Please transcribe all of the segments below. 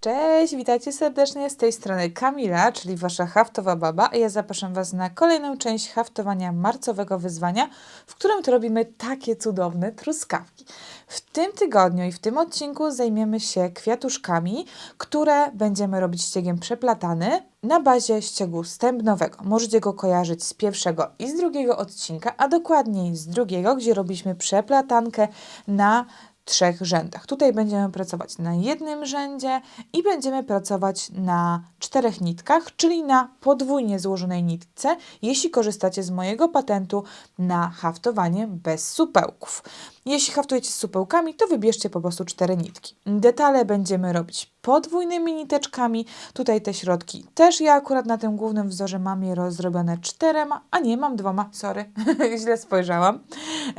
Cześć, witajcie serdecznie z tej strony Kamila, czyli wasza haftowa baba, a ja zapraszam was na kolejną część haftowania marcowego wyzwania, w którym to robimy takie cudowne truskawki. W tym tygodniu i w tym odcinku zajmiemy się kwiatuszkami, które będziemy robić ściegiem przeplatany na bazie ściegu stępnowego. Możecie go kojarzyć z pierwszego i z drugiego odcinka, a dokładniej z drugiego, gdzie robiliśmy przeplatankę na trzech rzędach. Tutaj będziemy pracować na jednym rzędzie i będziemy pracować na czterech nitkach, czyli na podwójnie złożonej nitce, jeśli korzystacie z mojego patentu na haftowanie bez supełków. Jeśli haftujecie z supełkami, to wybierzcie po prostu cztery nitki. Detale będziemy robić podwójnymi niteczkami. Tutaj te środki też ja akurat na tym głównym wzorze mam je zrobione czterema, a nie, mam dwoma, sorry, źle spojrzałam.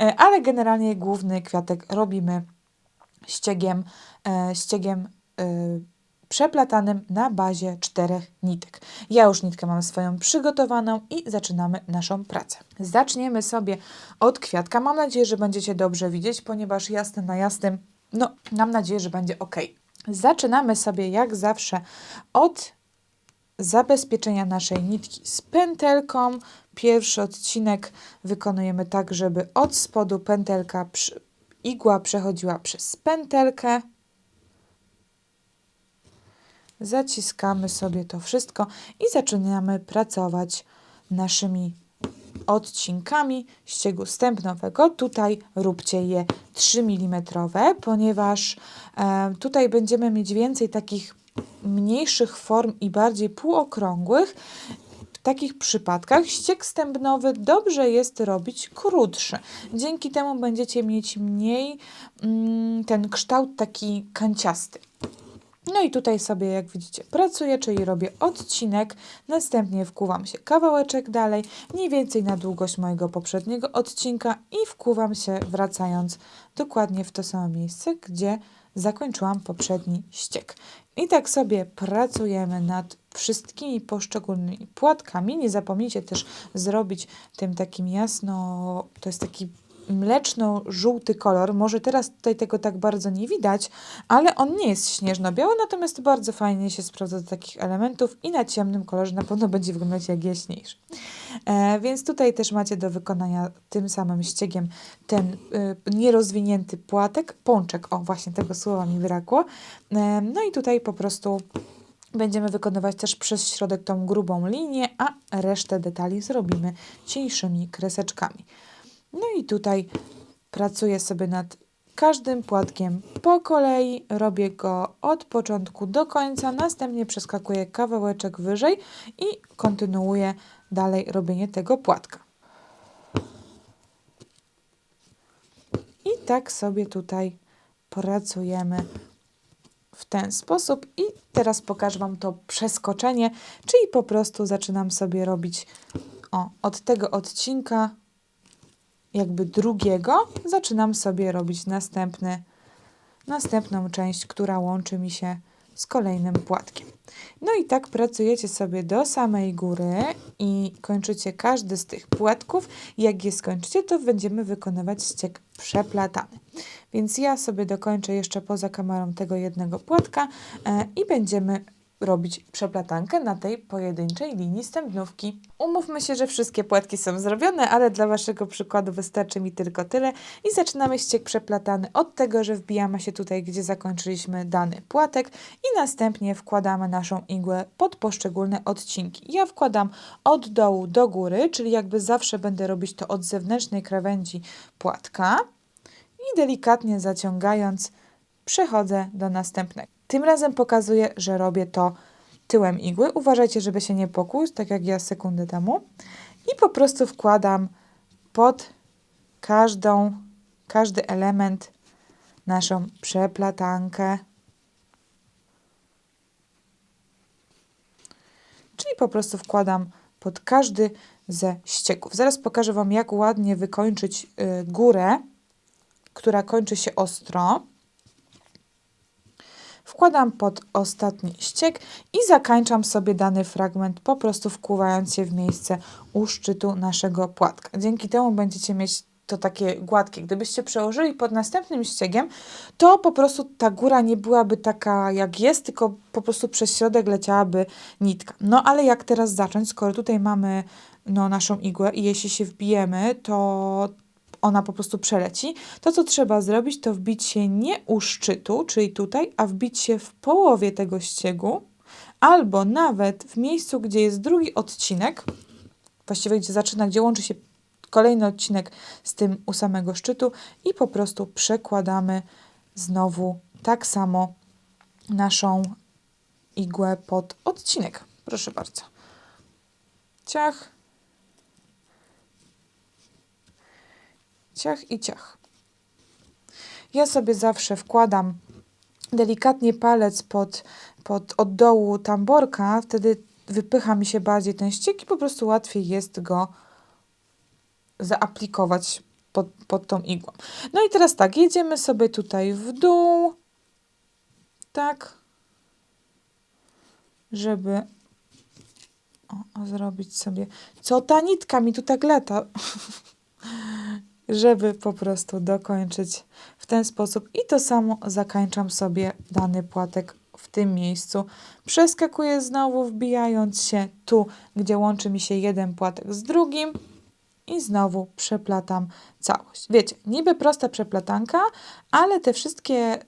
E, ale generalnie główny kwiatek robimy ściegiem, e, ściegiem e, przeplatanym na bazie czterech nitek. Ja już nitkę mam swoją przygotowaną i zaczynamy naszą pracę. Zaczniemy sobie od kwiatka. Mam nadzieję, że będziecie dobrze widzieć, ponieważ jasne na jasnym, no mam nadzieję, że będzie ok. Zaczynamy sobie jak zawsze od zabezpieczenia naszej nitki z pętelką. Pierwszy odcinek wykonujemy tak, żeby od spodu pętelka przy, igła przechodziła przez pętelkę. Zaciskamy sobie to wszystko i zaczynamy pracować naszymi odcinkami ściegu stępnowego. Tutaj róbcie je 3 mm, ponieważ e, tutaj będziemy mieć więcej takich mniejszych form i bardziej półokrągłych takich przypadkach ściek stępnowy dobrze jest robić krótszy. Dzięki temu będziecie mieć mniej mm, ten kształt taki kanciasty. No i tutaj sobie, jak widzicie, pracuję, czyli robię odcinek, następnie wkuwam się kawałeczek dalej, mniej więcej na długość mojego poprzedniego odcinka i wkuwam się wracając dokładnie w to samo miejsce, gdzie zakończyłam poprzedni ściek. I tak sobie pracujemy nad wszystkimi poszczególnymi płatkami. Nie zapomnijcie też zrobić tym takim jasno, to jest taki mleczno-żółty kolor. Może teraz tutaj tego tak bardzo nie widać, ale on nie jest śnieżno-biały, natomiast bardzo fajnie się sprawdza do takich elementów i na ciemnym kolorze na pewno będzie wyglądać jak jaśniejszy. E, więc tutaj też macie do wykonania tym samym ściegiem ten y, nierozwinięty płatek, pączek, o właśnie tego słowa mi brakło. E, no i tutaj po prostu Będziemy wykonywać też przez środek tą grubą linię, a resztę detali zrobimy cieńszymi kreseczkami. No i tutaj pracuję sobie nad każdym płatkiem po kolei, robię go od początku do końca, następnie przeskakuję kawałeczek wyżej i kontynuuję dalej robienie tego płatka. I tak sobie tutaj pracujemy w ten sposób i teraz pokażę Wam to przeskoczenie, czyli po prostu zaczynam sobie robić o, od tego odcinka jakby drugiego zaczynam sobie robić następny, następną część, która łączy mi się z kolejnym płatkiem. No i tak pracujecie sobie do samej góry i kończycie każdy z tych płatków. Jak je skończycie, to będziemy wykonywać ściek przeplatany. Więc ja sobie dokończę jeszcze poza kamerą tego jednego płatka e, i będziemy robić przeplatankę na tej pojedynczej linii stępnówki. Umówmy się, że wszystkie płatki są zrobione, ale dla Waszego przykładu wystarczy mi tylko tyle i zaczynamy ściek przeplatany od tego, że wbijamy się tutaj, gdzie zakończyliśmy dany płatek i następnie wkładamy naszą igłę pod poszczególne odcinki. Ja wkładam od dołu do góry, czyli jakby zawsze będę robić to od zewnętrznej krawędzi płatka i delikatnie zaciągając przechodzę do następnego. Tym razem pokazuję, że robię to tyłem igły. Uważajcie, żeby się nie pokłuć, tak jak ja sekundę temu. I po prostu wkładam pod każdą, każdy element naszą przeplatankę. Czyli po prostu wkładam pod każdy ze ścieków. Zaraz pokażę Wam, jak ładnie wykończyć y, górę, która kończy się ostro wkładam pod ostatni ściek i zakańczam sobie dany fragment, po prostu wkuwając się w miejsce u szczytu naszego płatka. Dzięki temu będziecie mieć to takie gładkie. Gdybyście przełożyli pod następnym ściegiem, to po prostu ta góra nie byłaby taka jak jest, tylko po prostu przez środek leciałaby nitka. No ale jak teraz zacząć, skoro tutaj mamy no, naszą igłę i jeśli się wbijemy, to ona po prostu przeleci. To, co trzeba zrobić, to wbić się nie u szczytu, czyli tutaj, a wbić się w połowie tego ściegu, albo nawet w miejscu, gdzie jest drugi odcinek, właściwie gdzie zaczyna, gdzie łączy się kolejny odcinek z tym u samego szczytu i po prostu przekładamy znowu tak samo naszą igłę pod odcinek. Proszę bardzo. Ciach. Ciach i ciach. Ja sobie zawsze wkładam delikatnie palec pod, pod od dołu tamborka, wtedy wypycha mi się bardziej ten ściek i po prostu łatwiej jest go zaaplikować pod, pod tą igłą. No i teraz tak, jedziemy sobie tutaj w dół, tak, żeby o, zrobić sobie, co ta nitka mi tu tak lata, żeby po prostu dokończyć w ten sposób i to samo zakańczam sobie dany płatek w tym miejscu. Przeskakuję znowu, wbijając się tu, gdzie łączy mi się jeden płatek z drugim i znowu przeplatam całość. Wiecie, niby prosta przeplatanka, ale te wszystkie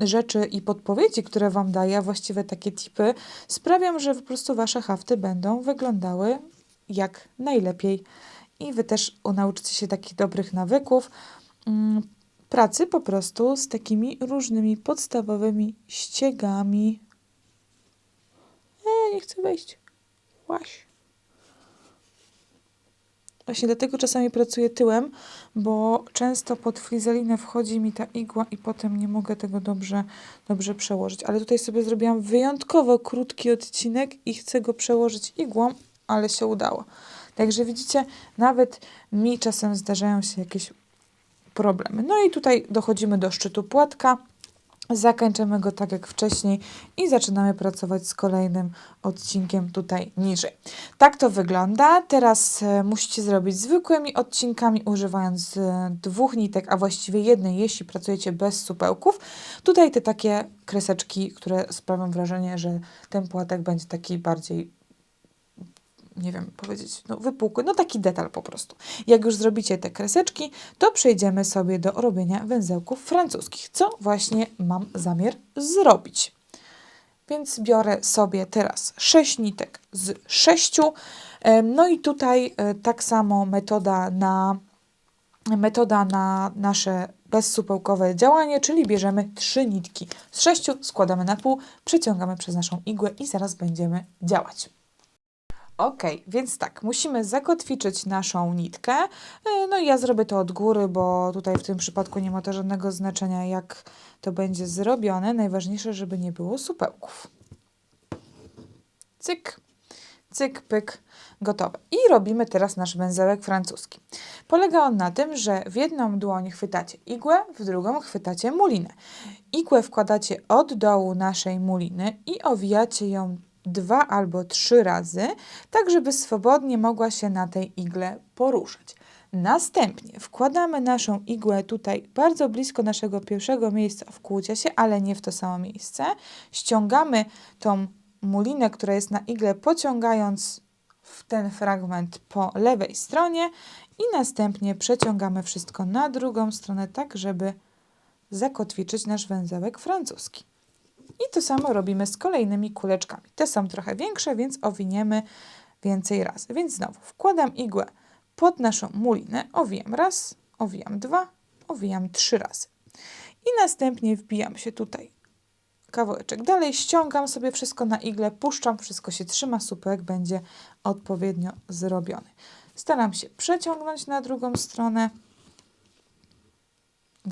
rzeczy i podpowiedzi, które Wam daję, właściwie takie tipy, sprawią, że po prostu Wasze hafty będą wyglądały jak najlepiej i Wy też nauczycie się takich dobrych nawyków mm, pracy po prostu z takimi różnymi podstawowymi ściegami. E, nie chcę wejść. Łaś. Właśnie dlatego czasami pracuję tyłem, bo często pod frizelinę wchodzi mi ta igła i potem nie mogę tego dobrze, dobrze przełożyć. Ale tutaj sobie zrobiłam wyjątkowo krótki odcinek i chcę go przełożyć igłą, ale się udało. Także widzicie, nawet mi czasem zdarzają się jakieś problemy. No i tutaj dochodzimy do szczytu płatka. Zakończymy go tak jak wcześniej i zaczynamy pracować z kolejnym odcinkiem tutaj niżej. Tak to wygląda. Teraz e, musicie zrobić zwykłymi odcinkami, używając e, dwóch nitek, a właściwie jednej, jeśli pracujecie bez supełków. Tutaj te takie kreseczki, które sprawią wrażenie, że ten płatek będzie taki bardziej nie wiem powiedzieć, no wypukły, no taki detal po prostu. Jak już zrobicie te kreseczki, to przejdziemy sobie do robienia węzełków francuskich, co właśnie mam zamiar zrobić. Więc biorę sobie teraz 6 nitek z 6. No i tutaj e, tak samo metoda na, metoda na nasze bezsupełkowe działanie, czyli bierzemy 3 nitki z 6, składamy na pół, przeciągamy przez naszą igłę i zaraz będziemy działać. Ok, więc tak, musimy zakotwiczyć naszą nitkę. E, no i ja zrobię to od góry, bo tutaj w tym przypadku nie ma to żadnego znaczenia, jak to będzie zrobione. Najważniejsze, żeby nie było supełków. Cyk, cyk, pyk, gotowe. I robimy teraz nasz węzełek francuski. Polega on na tym, że w jedną dłoń chwytacie igłę, w drugą chwytacie mulinę. Igłę wkładacie od dołu naszej muliny i owijacie ją dwa albo trzy razy, tak żeby swobodnie mogła się na tej igle poruszać. Następnie wkładamy naszą igłę tutaj bardzo blisko naszego pierwszego miejsca wkłucia się, ale nie w to samo miejsce. Ściągamy tą mulinę, która jest na igle, pociągając w ten fragment po lewej stronie i następnie przeciągamy wszystko na drugą stronę, tak żeby zakotwiczyć nasz węzełek francuski. I to samo robimy z kolejnymi kuleczkami. Te są trochę większe, więc owiniemy więcej razy. Więc znowu wkładam igłę pod naszą mulinę, owijam raz, owijam dwa, owijam trzy razy. I następnie wbijam się tutaj kawałeczek dalej, ściągam sobie wszystko na iglę, puszczam, wszystko się trzyma, supełek będzie odpowiednio zrobiony. Staram się przeciągnąć na drugą stronę,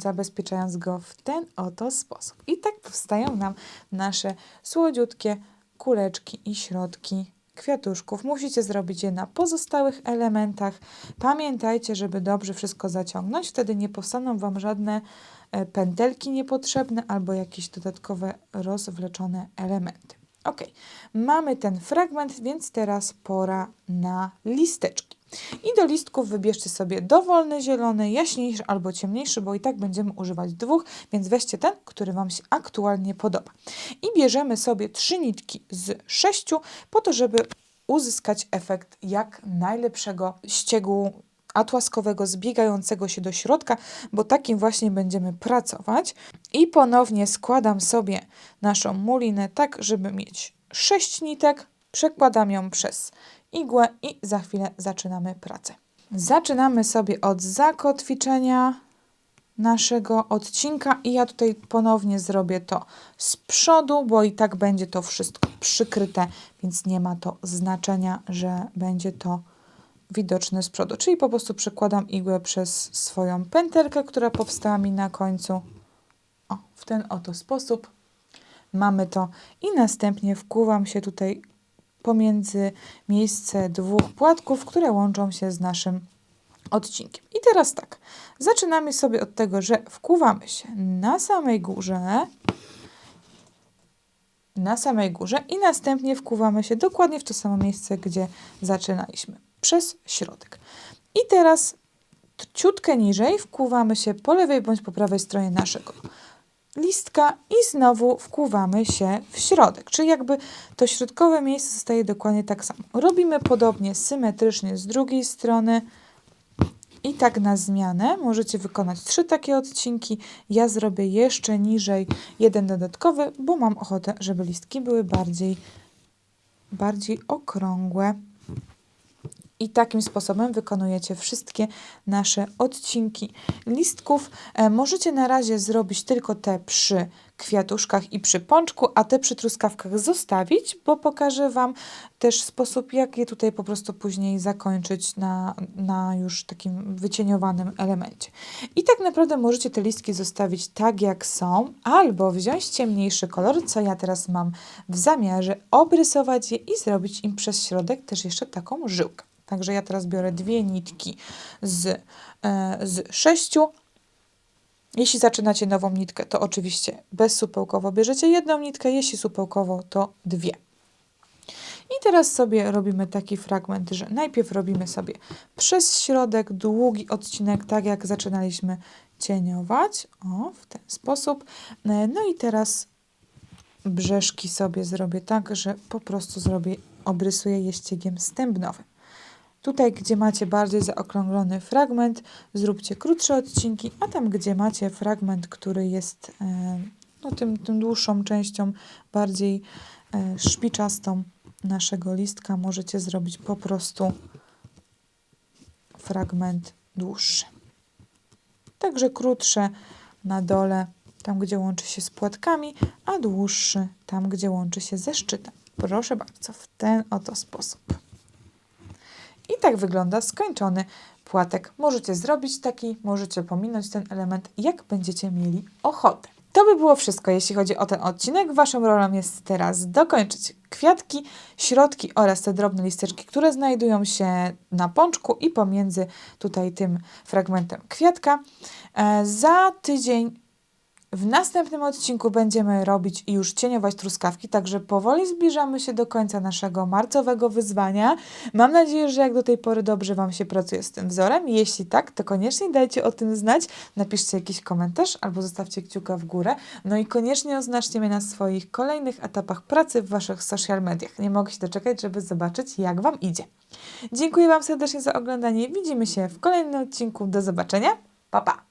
zabezpieczając go w ten oto sposób. I tak powstają nam nasze słodziutkie kuleczki i środki kwiatuszków. Musicie zrobić je na pozostałych elementach. Pamiętajcie, żeby dobrze wszystko zaciągnąć, wtedy nie powstaną Wam żadne e, pętelki niepotrzebne albo jakieś dodatkowe rozwleczone elementy. Ok, mamy ten fragment, więc teraz pora na listeczki. I do listków wybierzcie sobie dowolny zielony, jaśniejszy albo ciemniejszy, bo i tak będziemy używać dwóch, więc weźcie ten, który Wam się aktualnie podoba. I bierzemy sobie trzy nitki z sześciu po to, żeby uzyskać efekt jak najlepszego ściegu atłaskowego zbiegającego się do środka, bo takim właśnie będziemy pracować. I ponownie składam sobie naszą mulinę tak, żeby mieć 6 nitek, przekładam ją przez igłę i za chwilę zaczynamy pracę. Zaczynamy sobie od zakotwiczenia naszego odcinka i ja tutaj ponownie zrobię to z przodu, bo i tak będzie to wszystko przykryte, więc nie ma to znaczenia, że będzie to widoczne z przodu. Czyli po prostu przekładam igłę przez swoją pętelkę, która powstała mi na końcu. O, w ten oto sposób mamy to i następnie wkuwam się tutaj pomiędzy miejsce dwóch płatków, które łączą się z naszym odcinkiem. I teraz tak, zaczynamy sobie od tego, że wkuwamy się na samej górze, na samej górze i następnie wkuwamy się dokładnie w to samo miejsce, gdzie zaczynaliśmy, przez środek. I teraz ciutkę niżej wkuwamy się po lewej bądź po prawej stronie naszego listka i znowu wkuwamy się w środek, czyli jakby to środkowe miejsce zostaje dokładnie tak samo. Robimy podobnie symetrycznie z drugiej strony i tak na zmianę możecie wykonać trzy takie odcinki. Ja zrobię jeszcze niżej jeden dodatkowy, bo mam ochotę, żeby listki były bardziej, bardziej okrągłe. I takim sposobem wykonujecie wszystkie nasze odcinki listków. E, możecie na razie zrobić tylko te przy kwiatuszkach i przy pączku, a te przy truskawkach zostawić, bo pokażę Wam też sposób, jak je tutaj po prostu później zakończyć na, na już takim wycieniowanym elemencie. I tak naprawdę możecie te listki zostawić tak, jak są, albo wziąć ciemniejszy kolor, co ja teraz mam w zamiarze, obrysować je i zrobić im przez środek też jeszcze taką żyłkę. Także ja teraz biorę dwie nitki z, e, z sześciu. Jeśli zaczynacie nową nitkę, to oczywiście bezsupełkowo bierzecie jedną nitkę, jeśli supełkowo, to dwie. I teraz sobie robimy taki fragment, że najpierw robimy sobie przez środek długi odcinek, tak jak zaczynaliśmy cieniować. O, w ten sposób. E, no i teraz brzeszki sobie zrobię tak, że po prostu zrobię, obrysuję je ściegiem stębnowym. Tutaj, gdzie macie bardziej zaokrąglony fragment, zróbcie krótsze odcinki, a tam, gdzie macie fragment, który jest e, no, tym, tym dłuższą częścią, bardziej e, szpiczastą naszego listka, możecie zrobić po prostu fragment dłuższy. Także krótsze na dole, tam gdzie łączy się z płatkami, a dłuższy tam, gdzie łączy się ze szczytem. Proszę bardzo, w ten oto sposób. I tak wygląda skończony płatek. Możecie zrobić taki, możecie pominąć ten element, jak będziecie mieli ochotę. To by było wszystko, jeśli chodzi o ten odcinek. Waszą rolą jest teraz dokończyć kwiatki, środki oraz te drobne listeczki, które znajdują się na pączku i pomiędzy tutaj tym fragmentem kwiatka. E, za tydzień w następnym odcinku będziemy robić i już cieniować truskawki, także powoli zbliżamy się do końca naszego marcowego wyzwania. Mam nadzieję, że jak do tej pory dobrze Wam się pracuje z tym wzorem. Jeśli tak, to koniecznie dajcie o tym znać, napiszcie jakiś komentarz albo zostawcie kciuka w górę. No i koniecznie oznaczcie mnie na swoich kolejnych etapach pracy w Waszych social mediach. Nie mogę się doczekać, żeby zobaczyć, jak Wam idzie. Dziękuję Wam serdecznie za oglądanie. Widzimy się w kolejnym odcinku. Do zobaczenia. Pa, pa!